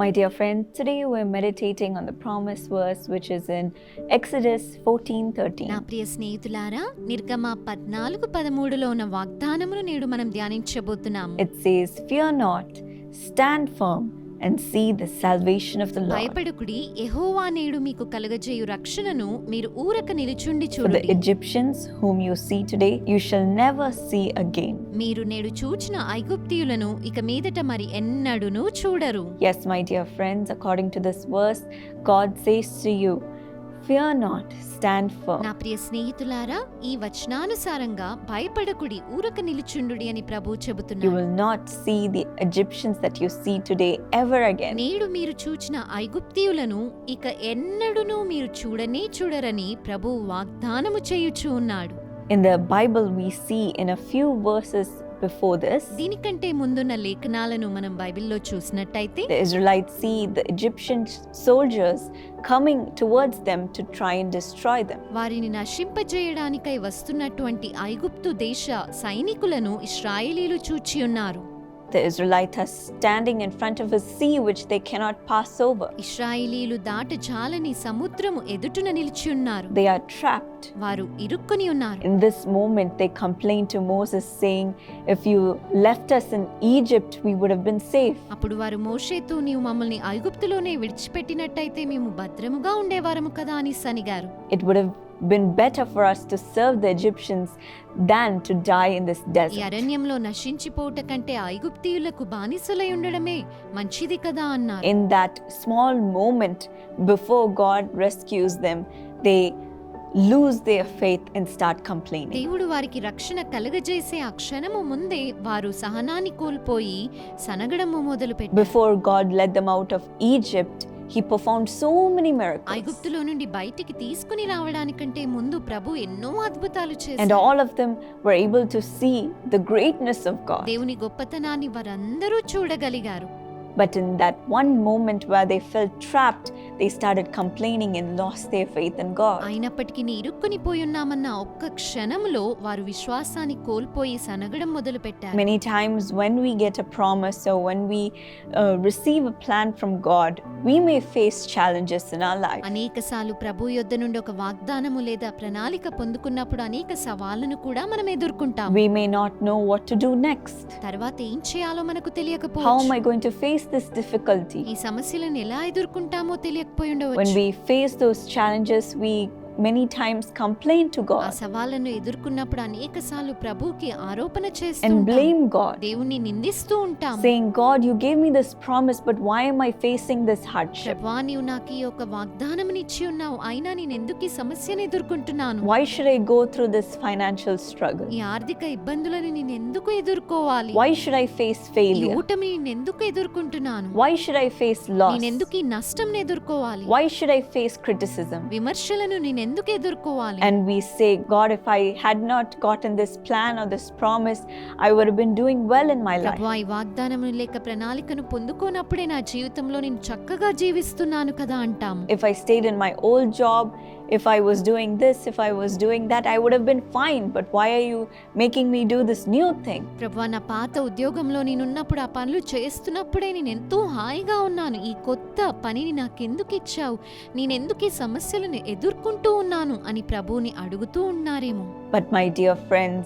My dear friend, today we're meditating on the promise verse which is in Exodus 14:13. నా ప్రియ స్నేహితులారా నిర్గమ పద్నాలుగు పదమూడులో ఉన్న వాగ్దానమును నేడు మనం ధ్యానించబోతున్నాము It says, Fear not, stand firm And see the salvation of the Lord. భయపడుకుడి యెహోవా నేడు మీకు కలుగజేయు రక్షణను మీరు ఊరక నిలుచుండి చూడండి Egyptians whom you see today, you shall never see again. మీరు నేడు చూచిన ఐగుప్తీయులను ఇక మీదట మరి ఎన్నడునూ చూడరు Yes, my dear friends, according to this verse, God says to you, fear not stand for నా ప్రియ స్నేహితులారా ఈ వచనానుసారంగా భయపడకుడి ఊరక నిలుచుండుడి అని ప్రభు చెబుతున్నారు you will not see the Egyptians that you see today ever again నేడు మీరు చూచిన ఐగుప్తీయులను ఇక ఎన్నడూనూ మీరు చూడనే చూడరని ప్రభు వాగ్దానము చేయుచు ఉన్నాడు. In the Bible we see in a few verses before this, దీనికంటే ముందున్న లేఖనాలను మనం బైబిల్లో చూసినట్టయితే the Israelites see the Egyptian soldiers coming towards them to try and destroy them. వారిని నశింపజేయడానికై వస్తున్నటువంటి ఐగుప్తు దేశ సైనికులను ఇస్రాయేలీలు చూచి ఉన్నారు The Israelites are standing in front of a sea which they cannot pass over. ఇస్రాయేలీలు దాట జాలని సముద్రము ఎదుటున నిలిచి ఉన్నారు They are trapped. వారు ఇరుక్కుని ఉన్నారు In this moment, they complain to Moses, saying, If you left us in Egypt, we would have been safe. అప్పుడు వారు మోషేతో నీవు మమ్మల్ని ఐగుప్తులోనే విడిచిపెట్టినట్టయితే మేము భద్రముగా ఉండేవారము కదా అని సనిగారు It would have been better for us to serve the Egyptians than to die in this ఈ desert. అరణ్యంలో నశించిపోవుట కంటే ఐగుప్తీయులకు బానిసలై ఉండడమే మంచిది కదా అన్నారు In that small moment before God rescues them, they lose their faith and start complaining. దేవుడు వారికి రక్షణ కలుగజేసే ఆ క్షణము ముందే వారు సహనాన్ని కోల్పోయి సనగడము మొదలుపెట్టారు Before God led them out of Egypt, he perform so many miracles ఐగుప్తులో నుండి బయటికి తీసుకుని రావడానికంటే ముందు ప్రభు ఎన్నో అద్భుతాలు చేశారు all of them were able to see the greatness of God దేవుని గొప్పతనాన్ని వారందరూ చూడగలిగారు. But in that one moment where they felt trapped, they started complaining and lost their faith in God. అయినప్పటికీ ఇరుక్కుని పోయి ఉన్నామన్న ఒక్క క్షణంలో వారు విశ్వాసాన్ని కోల్పోయి సనగడం మొదలు పెట్టారు Many times, when we get a promise or when we uh, receive a plan from God, we may face challenges in our life. అనేకసార్లు ప్రభు యొద్ద నుండి ఒక వాగ్దానము లేదా ప్రణాళిక పొందుకున్నప్పుడు అనేక సవాళ్లను కూడా మనం ఎదుర్కొంటాం We may not know what to do next. తర్వాత ఏం చేయాలో మనకు How am తెలియకపోవచ్చు I going to face this difficulty? ఈ సమస్యలను ఎలా ఎదుర్కొంటామో తెలియకపోయి When ఉండవచ్చు we face those challenges, we many times complain to ఆ God సవాళ్లను ఎదుర్కొన్నప్పుడు అనేక సార్లు ప్రభుకి ఆరోపణ చేస్తూ and ఉంటాం. blame God, దేవుణ్ణి నిందిస్తూ ఉంటాం saying, God, you gave me this promise, but why am I facing this hardship? ప్రభా నీవు నాకు ఈ యొక్క వాగ్దానమునిచ్చి ఉన్నావు అయినా నేను ఎందుకు ఈ సమస్యను ఎదుర్కొంటున్నాను Why should I go through this financial struggle? ఈ ఆర్థిక ఇబ్బందులను నేను ఎందుకు ఎదుర్కోవాలి Why should I face ఈ failure? ఓటమి నేను ఎందుకు ఎదుర్కొంటున్నాను Why should I face loss? నేను ఎందుకు ఈ నష్టం ఎదుర్కోవాలి Why should I face criticism? విమర్శలను నేను ఎందుకు ఎదుర్కోవాలి And we say, God, if I had not gotten this plan or this promise, I would have been doing well in my life. ప్రభా ఈ వాగ్దానమును లేక ప్రణాళికను పొందుకోనప్పుడే నా జీవితంలో నేను చక్కగా జీవిస్తున్నాను కదా అంటాము If I stayed in my old job, if I was doing this, if I was doing that, I would have been fine. But why are you making me do this new thing? ప్రభా నా పాత ఉద్యోగంలో నేనున్నప్పుడు ఆ పనులు చేస్తున్నప్పుడే నేను ఎంతో హాయిగా ఉన్నాను ఈ కొత్త పనిని నాకెందుకు ఇచ్చావు నేనెందుకు ఈ సమస్యలను ఎదుర్కొంటూ ఉన్నాను అని ప్రభువుని అడుగుతూ ఉన్నారేమో But my dear friends,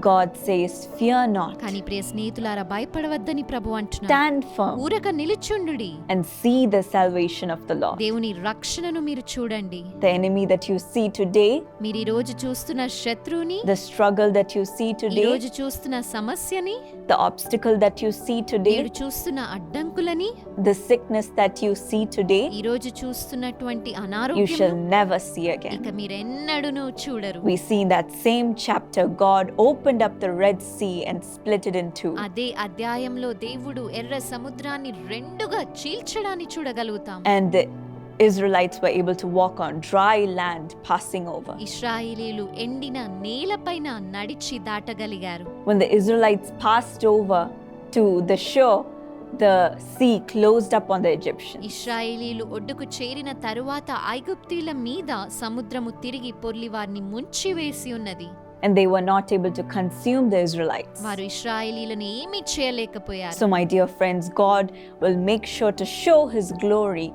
God says, Fear not, కానీ ప్రియ స్నేహితులారా భయపడవద్దని ప్రభు అంటున్నారు stand firm, ఊరక నిలుచుండుడి and see the salvation of the Lord. దేవుని రక్షణను మీరు చూడండి The enemy that you see today, మీరు ఈ రోజు చూస్తున్న శత్రువుని the struggle that you see ఈ today, రోజు చూస్తున్న సమస్యని the obstacle that you see today, నేడు చూస్తున్న అడ్డంకులని the sickness that you see today, ఈ రోజు చూస్తున్నటువంటి you shall అనారోగ్యం never see again. ఇక మీరెన్నడూనూ చూడరు We see in that same chapter, God opened up the Red Sea and split it in two. అదే అధ్యాయంలో దేవుడు ఎర్ర సముద్రాన్ని రెండుగా చీల్చడాన్ని చూడగలుగుతాం And the Israelites were able to walk on dry land, passing over. ఇస్రాయిలీలు ఎండిన నేలపైన నడిచి దాటగలిగారు When the Israelites passed over to the shore, the sea closed up on the Egyptians. ఇస్రాయేలీలు ఒడ్డుకు చేరిన తరువాత ఐగుప్తీల మీద సముద్రము తిరిగి పొర్లి వారిని ముంచివేసి ఉన్నది and they were not able to consume the Israelites. వారు ఇస్రాయేలీలను ఏమీ చేయలేకపోయారు So, my dear friends, God will make sure to show His glory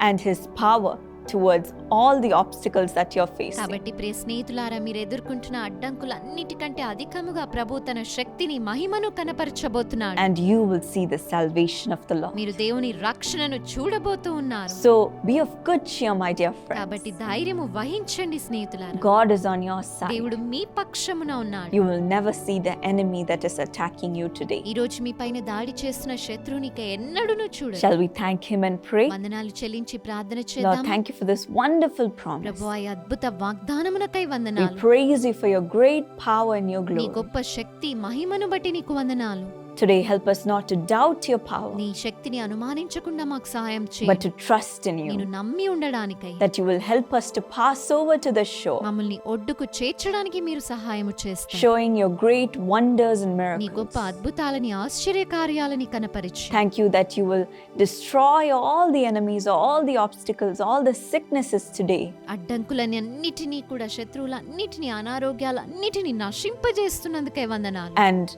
and His power towards all the obstacles that you're facing. కాబట్టి ప్రియ స్నేహితులారా మీరు ఎదుర్కొంటున్న అడ్డంకులన్నిటికంటే అధికముగా ప్రభు తన శక్తిని మహిమను కనపరచబోతున్నాడు And you will see the salvation of the Lord. మీరు దేవుని రక్షణను చూడబోతూ ఉన్నారు So, be of good cheer, my dear కాబట్టి friends. ధైర్యము వహించండి స్నేహితులారా God is on your side. దేవుడు మీ పక్షమున ఉన్నాడు You will never see the enemy that is attacking you today. ఈ రోజు మీ పైన దాడి చేస్తున్న శత్రువునిక ఎన్నడూను చూడదు Shall we thank Him and pray? వందనాలు చెల్లించి ప్రార్థన Lord, చేద్దాం thank you for this wonderful promise. ప్రభు ఆ అద్భుత వాగ్దానమునకై We వందనాలు praise you for your great power and your నీ glory. గొప్ప శక్తి మహిమను బట్టి నీకు వందనాలు Today, help us not to doubt your power, నీ శక్తిని అనుమానించకుండా మాకు సహాయం but చేయి to trust in నేను you. నమ్మి ఉండడానికై That you will help us to pass over to the shore, మమ్మల్ని ఒడ్డుకు చేర్చడానికి మీరు సహాయము చేస్తారు showing your great wonders and నీ గొప్ప miracles. అద్భుతాలని ఆశ్చర్య కార్యాలని కనపరిచి Thank you that you will destroy all the enemies, all the obstacles, all the sicknesses today. అడ్డంకులని అన్నిటినీ కూడా శత్రువులన్నిటినీ అనారోగ్యాలన్నిటినీ నశింపజేస్తున్నందుకై వందనాలు And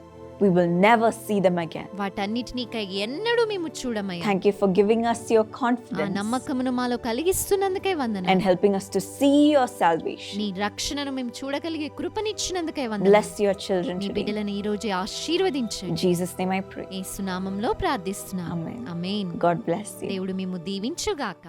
we will never see them again. వాటన్నిటినీ కై ఎన్నడూ మేము చూడమయ్యా Thank you for giving us your ఆ confidence నమ్మకమును మాలో కలిగిస్తున్నందుకే and వందనాలు helping us to see your salvation. నీ రక్షణను మేము చూడగలిగే కృపనిచ్చినందుకై వందనాలు Bless your children నీ today. బిడ్డలను ఈ రోజు In ఆశీర్వదించండి Jesus' name I pray. ఏసునామంలో ప్రార్థిస్తున్నాం Amen. Amen God bless you. దేవుడు మేము దీవించుగాక